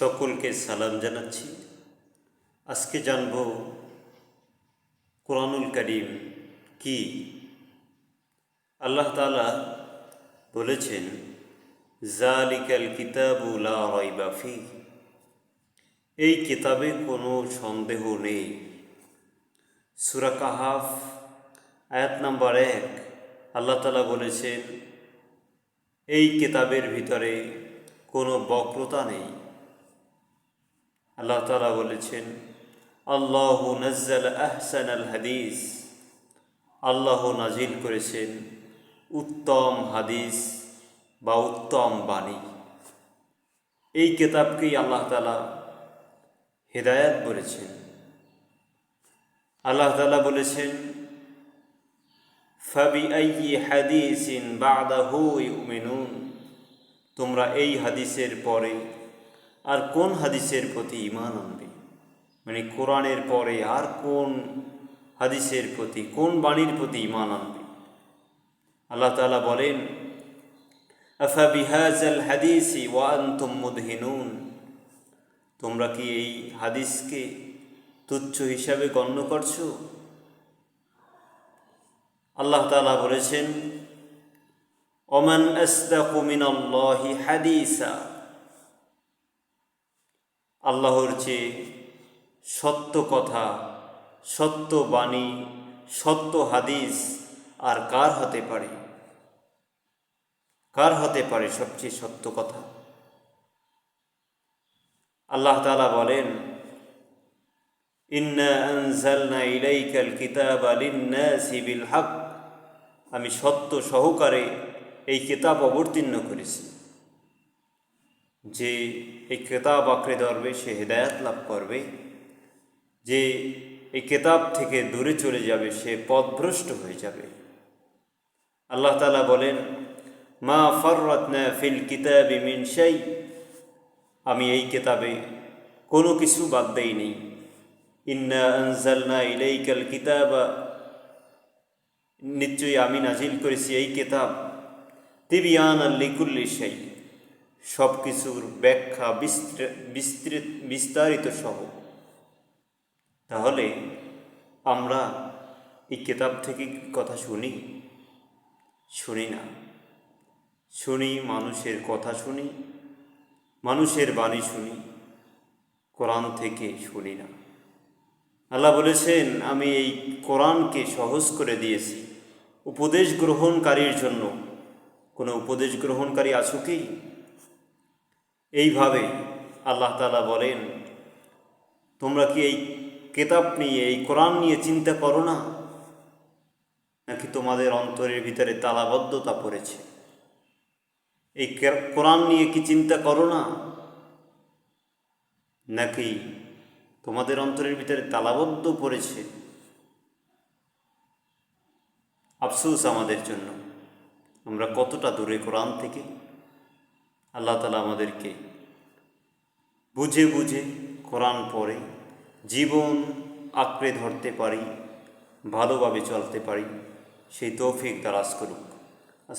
সকলকে সালাম জানাচ্ছি। আজকে জানব কোরআনুল করিম কি? আল্লাহ তালা বলেছেন জালিকাল কিতাবু লা রাইবা ফি এই কিতাবে কোনো সন্দেহ নেই। সুরা কাহাফ, আয়াত নাম্বার এক, আল্লাহ তালা বলেছেন, এই কিতাবের ভিতরে কোনো বক্রতা নেই। আল্লাহ তালা বলেছেন, আল্লাহ নজ্জাল আহসান আল হাদিস। আল্লাহ নাজিল করেছেন উত্তম হাদিস বা উত্তম বাণী। এই কেতাবকেই আল্লাহ তালা হেদায়াত বলেছেন। আল্লাহ তালা বলেছেন ফাবি আইয়ি হাদিসিন বাদাহু ইউমিনুন। তোমরা এই হাদিসের পরে আর কোন হাদিসের প্রতি ইমান আনবে? মানে কোরআনের পরে আর কোন হাদিসের প্রতি, কোন বাণীর প্রতি ইমান আনবে? আল্লাহ তালা বলেন হাদিসি মুদহিনুন? তোমরা কি এই হাদিসকে তুচ্ছ হিসাবে গণ্য করছ? আল্লাহ তালা বলেছেন, ওমান আসদাকু মিনাল্লাহি হাদিসা। আল্লাহর চেয়ে সত্য কথা, সত্য বাণী, সত্য হাদিস আর কার হতে পারে? কার হতে পারে সবচেয়ে সত্য কথা? আল্লাহ তালা বলেন আমি সত্য সহকারে এই কিতাব অবতীর্ণ করেছি। যে এই কেতাব আঁকড়ে ধরবে, সে হেদায়াত লাভ করবে। যে এই কেতাব থেকে দূরে চলে যাবে, সে পথভ্রষ্ট হয়ে যাবে। আল্লাহ তালা বলেন, মা ফররত্না ফিল কিতাবি মিন শাই। আমি এই কেতাবে কোনো কিছু বাদ দেইনি ইন্না আনজালনা ইলাইকাল কিতাবা। নিশ্চয়ই আমি নাজিল করেছি এই কেতাব। তিবিয়ান আল্লিকুল্লি সেই সব কিছুর ব্যাখ্যা বিস্তৃত বিস্তারিত সহ। তাহলে আমরা এই কেতাব থেকে কথা শুনি? শুনি না। শুনি, মানুষের কথা শুনি, মানুষের বাণী শুনি, কোরআন থেকে শুনি না। আল্লাহ বলেছেন, আমি এই কোরআনকে সহজ করে দিয়েছি। উপদেশ গ্রহণকারীর জন্য। কোনো উপদেশ গ্রহণকারী আছো কি? এইভাবে আল্লাহ তালা বলেন, তোমরা কি এই কেতাব নিয়ে, এই কোরআন নিয়ে চিন্তা করো না? নাকি তোমাদের অন্তরের ভিতরে তালাবদ্ধতা পড়েছে? এই কোরআন নিয়ে কি চিন্তা করো না? নাকি তোমাদের অন্তরের ভিতরে তালাবদ্ধ পড়েছে? আফসোস আমাদের জন্য। আমরা কতটা দূরে কোরআন থেকে আল্লাহ তালা আমাদেরকে বুঝে বুঝে কোরআন পড়ে, জীবন আঁকড়ে ধরতে পারি, ভালোভাবে চলতে পারি, সেই তৌফিক দ্বারাস করুন